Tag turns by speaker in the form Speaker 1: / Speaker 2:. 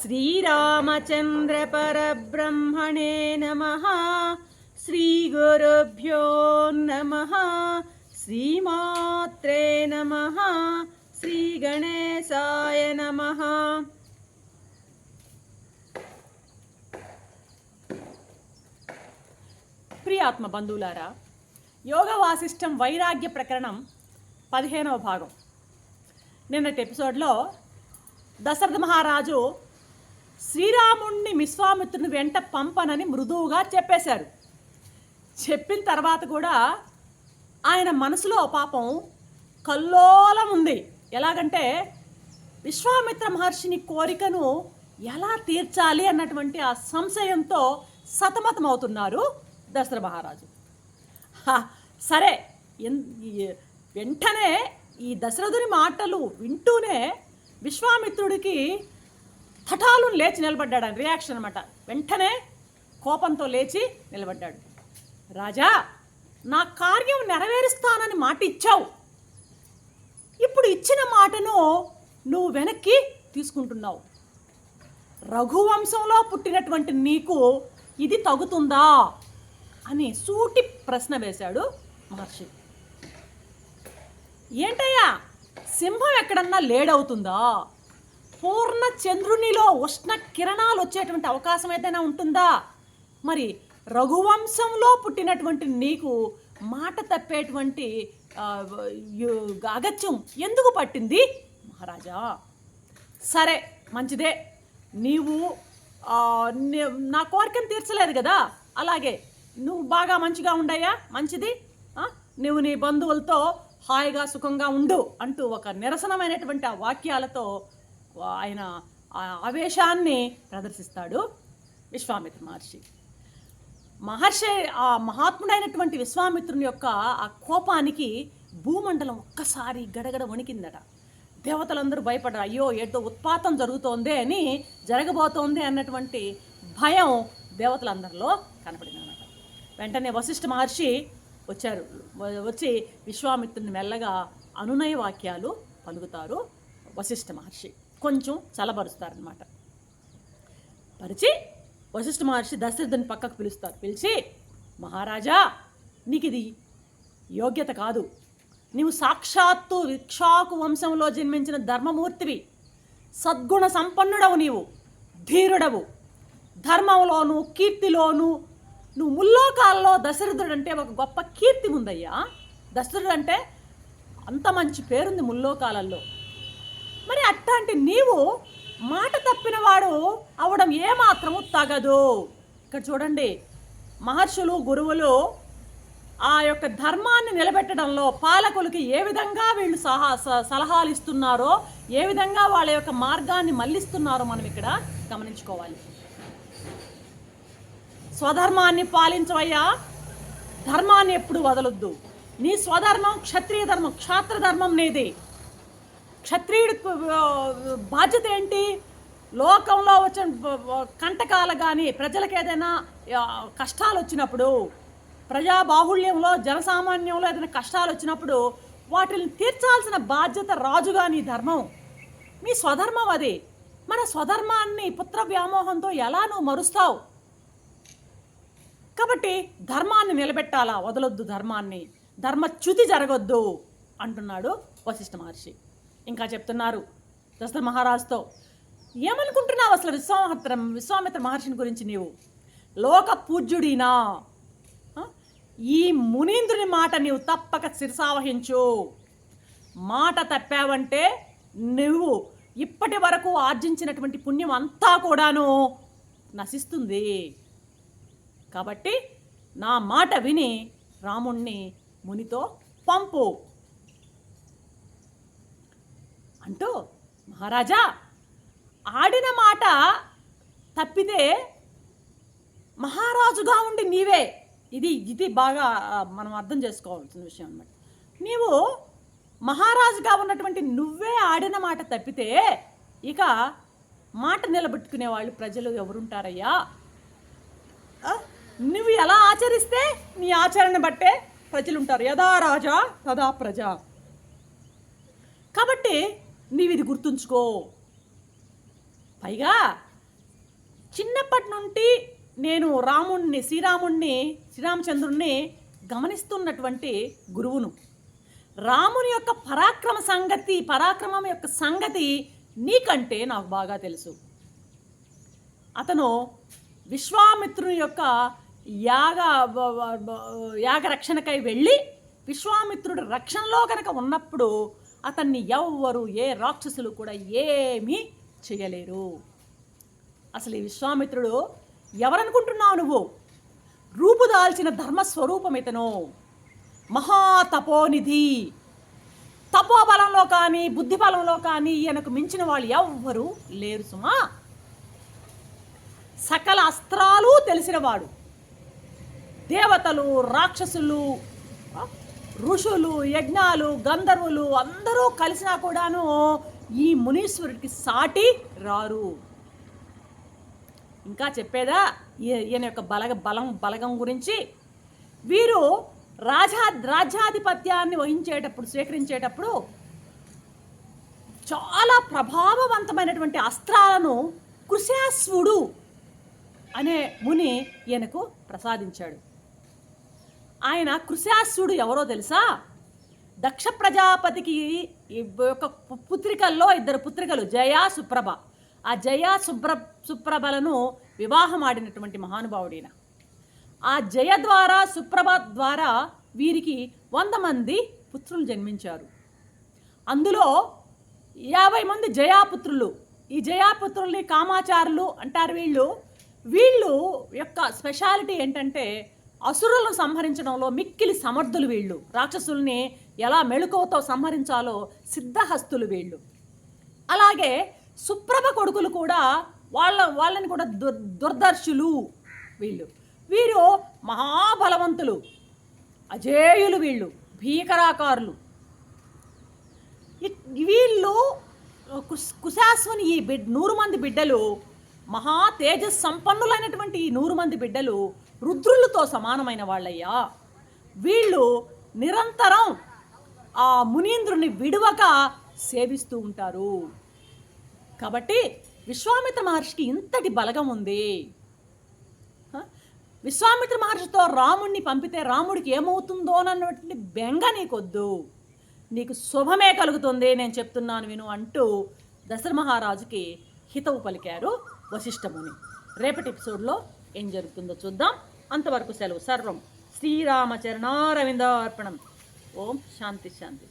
Speaker 1: श्रीरामचन्द्रपरब्रह्मणे नमः श्रीगुरुभ्यो नमः श्रीमात्रे नमः श्रीगणेशाय नमः ప్రియాత్మ బంధువులారా యోగ వాసిష్టం వైరాగ్య ప్రకరణం పదిహేనవ భాగం నిన్నటి ఎపిసోడ్లో దశరథ మహారాజు శ్రీరాముణ్ణి విశ్వామిత్రుని వెంట పంపనని మృదువుగా చెప్పేశారు. చెప్పిన తర్వాత కూడా ఆయన మనసులో పాపం కల్లోలం ఉంది. ఎలాగంటే విశ్వామిత్ర మహర్షిని కోరికను ఎలా తీర్చాలి అన్నటువంటి ఆ సంశయంతో సతమతమవుతున్నారు దశరథ మహారాజు. సరే ఎన్- వెంటనే ఈ దశరథుని మాటలు వింటూనే విశ్వామిత్రుడికి హఠాలు లేచి నిలబడ్డాడు అని రియాక్షన్ అనమాట వెంటనే కోపంతో లేచి నిలబడ్డాడు. రాజా నా కార్యం నెరవేరుస్తానని మాట ఇచ్చావు. ఇప్పుడు ఇచ్చిన మాటను నువ్వు వెనక్కి తీసుకుంటున్నావు. రఘువంశంలో పుట్టినటువంటి నీకు ఇది తగుతుందా అని సూటి ప్రశ్న వేశాడు మహర్షి. ఏంటయ్యా సింహం ఎక్కడన్నా లేడవుతుందా? పూర్ణ చంద్రునిలో ఉష్ణ కిరణాలు వచ్చేటువంటి అవకాశం ఏదైనా ఉంటుందా? మరి రఘువంశంలో పుట్టినటువంటి నీకు మాట తప్పేటువంటి అగత్యం ఎందుకు పట్టింది? మహారాజా సరే మంచిదే. నీవు నా కోరికను తీర్చలేదు కదా? అలాగే నువ్వు బాగా మంచిగా ఉండయ్యా? మంచిది? నువ్వు నీ బంధువులతో హాయిగా సుఖంగా ఉండు అంటూ ఒక నిరసనమైనటువంటి ఆ వాక్యాలతో ఆయన ఆవేశాన్ని ప్రదర్శిస్తాడు విశ్వామిత్ర మహర్షి. మహర్షి ఆ మహాత్ముడైనటువంటి విశ్వామిత్రుని యొక్క ఆ కోపానికి భూమండలం ఒక్కసారి గడగడ వణికిందట. దేవతలందరూ భయపడ్డారు అయ్యో ఏదో ఉత్పాతం జరుగుతోంది అని జరగబోతోంది అన్నటువంటి భయం దేవతలందరిలో కనపడిందన్నమాట వెంటనే వశిష్ఠ మహర్షి వచ్చారు. వచ్చి విశ్వామిత్రుని మెల్లగా అనునయ వాక్యాలు పలుకుతారు వశిష్ఠ మహర్షి. కొంచెం చలబరుస్తారనమాట పరిచి వశిష్ఠ మహర్షి దశరథుని పక్కకు పిలుస్తారు. పిలిచి మహారాజా నీకు ఇది యోగ్యత కాదు. నీవు సాక్షాత్తు విక్షాకు వంశంలో జన్మించిన ధర్మమూర్తివి. సద్గుణ సంపన్నుడవు నీవు ధీరుడవు. ధర్మంలోను కీర్తిలోను నువ్వు ముల్లోకాలలో దశరథుడు అంటే ఒక గొప్ప కీర్తి ఉందయ్యా దశరథుడు అంటే అంత మంచి పేరుంది ముల్లోకాలలో మరి అట్లాంటి నీవు మాట తప్పిన వాడు అవడం ఏమాత్రము తగదు. ఇక్కడ చూడండి మహర్షులు గురువులు ఆ యొక్క ధర్మాన్ని నిలబెట్టడంలో పాలకులకి ఏ విధంగా వీళ్ళు సహా స- సలహాలు ఇస్తున్నారో ఏ విధంగా వాళ్ళ యొక్క మార్గాన్ని మళ్ళిస్తున్నారో మనం ఇక్కడ గమనించుకోవాలి. స్వధర్మాన్ని పాలించవయ్యా ధర్మాన్ని ఎప్పుడు వదలొద్దు. నీ స్వధర్మం క్షత్రియ ధర్మం క్షాత్ర ధర్మం నీది. క్షత్రియుడి బాధ్యత ఏంటి? లోకంలో వచ్చిన కంటకాలు కానీ ప్రజలకు ఏదైనా కష్టాలు వచ్చినప్పుడు ప్రజా బాహుళ్యంలో జనసామాన్యంలో ఏదైనా కష్టాలు వచ్చినప్పుడు వాటిని తీర్చాల్సిన బాధ్యత రాజుగా నీ ధర్మం. మీ స్వధర్మం అది. మన స్వధర్మాన్ని పుత్ర వ్యామోహంతో ఎలా నువ్వు మరుస్తావు? కాబట్టి ధర్మాన్ని నిలబెట్టాలా? వదలొద్దు ధర్మాన్ని. ధర్మచ్యుతి జరగొద్దు అంటున్నాడు వశిష్ఠ మహర్షి. ఇంకా చెప్తున్నారు దశరథ మహారాజుతో ఏమనుకుంటున్నావు అసలు విశ్వామిత్ర విశ్వామిత్ర మహర్షిని గురించి నీవు? లోక పూజ్యుడినా? ఈ మునీంద్రుని మాట నీవు తప్పక శిరసావహించు మాట తప్పావంటే నువ్వు ఇప్పటి వరకు ఆర్జించినటువంటి పుణ్యం అంతా కూడాను నశిస్తుంది. కాబట్టి నా మాట విని రాముణ్ణి మునితో పంపు. అంటూ మహారాజా ఆడిన మాట తప్పితే మహారాజుగా ఉండి నీవే. ఇది ఇది బాగా మనం అర్థం చేసుకోవాల్సిన విషయం అన్నమాట. నీవు మహారాజుగా ఉన్నటువంటి నువ్వే ఆడిన మాట తప్పితే ఇక మాట నిలబెట్టుకునే వాళ్ళు ప్రజలు ఎవరుంటారయ్యా? నువ్వు ఎలా ఆచరిస్తే నీ ఆచరణ బట్టే ప్రజలు ఉంటారు యథా రాజా తదా ప్రజ. కాబట్టి నీవిది గుర్తుంచుకో. పైగా చిన్నప్పటి నుండి నేను రాముణ్ణి శ్రీరాముణ్ణి శ్రీరామచంద్రుణ్ణి గమనిస్తున్నటువంటి గురువును. రాముని యొక్క పరాక్రమ సంగతి పరాక్రమం యొక్క సంగతి నీకంటే నాకు బాగా తెలుసు. అతను విశ్వామిత్రుని యొక్క యాగ యాగ రక్షణకై వెళ్ళి విశ్వామిత్రుడి రక్షణలో కనుక ఉన్నప్పుడు అతన్ని ఎవ్వరు ఏ రాక్షసులు కూడా ఏమీ చేయలేరు. అసలు ఈ విశ్వామిత్రుడు ఎవరనుకుంటున్నావు నువ్వు? రూపుదాల్చిన ధర్మస్వరూపం ఇతను. మహాతపోనిధి. తపోబలంలో కానీ బుద్ధి బలంలో కానీ ఈయనకు మించిన వాళ్ళు ఎవ్వరూ లేరు సుమా. సకల అస్త్రాలు తెలిసినవాడు దేవతలు రాక్షసులు ఋషులు యజ్ఞాలు గంధర్వులు అందరూ కలిసినా కూడాను ఈ మునీశ్వరుడికి సాటి రారు. ఇంకా చెప్పేదా? ఈయన యొక్క బలగ బలం బలగం గురించి. వీరు రాజా రాజ్యాధిపత్యాన్ని వహించేటప్పుడు స్వీకరించేటప్పుడు చాలా ప్రభావవంతమైనటువంటి అస్త్రాలను కుశాశ్వుడు అనే ముని ఈయనకు ప్రసాదించాడు. ఆయన కృశాశ్వుడు ఎవరో తెలుసా? దక్ష ప్రజాపతికి ఈ యొక్క పుత్రికల్లో ఇద్దరు పుత్రికలు జయ సుప్రభ. ఆ జయ సుప్ర సుప్రభలను వివాహం ఆడినటువంటి మహానుభావుడైన ఆ జయ ద్వారా సుప్రభ ద్వారా వీరికి వంద మంది పుత్రులు జన్మించారు. అందులో యాభై మంది జయాపుత్రులు. ఈ జయాపుత్రుల్ని కామాచారులు అంటారు వీళ్ళు. వీళ్ళు యొక్క స్పెషాలిటీ ఏంటంటే అసురులను సంహరించడంలో మిక్కిలి సమర్థులు వీళ్ళు. రాక్షసుల్ని ఎలా మెళుకువతో సంహరించాలో సిద్ధహస్తులు వీళ్ళు. అలాగే సుప్రభ కొడుకులు కూడా వాళ్ళ వాళ్ళని కూడా దుర్ దుర్దర్శులు వీళ్ళు. వీరు మహాబలవంతులు అజేయులు వీళ్ళు భీకరాకారులు. వీళ్ళు కుశాశ్వని ఈ బిడ్ నూరు మంది బిడ్డలు మహా తేజస్ సంపన్నులైనటువంటి ఈ నూరు మంది బిడ్డలు రుద్రులతో సమానమైన వాళ్ళయ్యా. వీళ్ళు నిరంతరం ఆ మునీంద్రుని విడువక సేవిస్తూ ఉంటారు. కాబట్టి విశ్వామిత్ర మహర్షికి ఇంతటి బలగం ఉంది. విశ్వామిత్ర మహర్షితో రాముణ్ణి పంపితే రాముడికి ఏమవుతుందోనన్నటువంటి బెంగ నీకొద్దు. నీకు శుభమే కలుగుతుంది నేను చెప్తున్నాను విను అంటూ దశర మహారాజుకి హితవు పలికారు వశిష్ఠముని. రేపటి ఎపిసోడ్లో ఏం జరుగుతుందో చూద్దాం. అంతవరకు సెలవు. సర్వం. శ్రీరామచరణారవిందార్పణం. ఓం శాంతి శాంతి.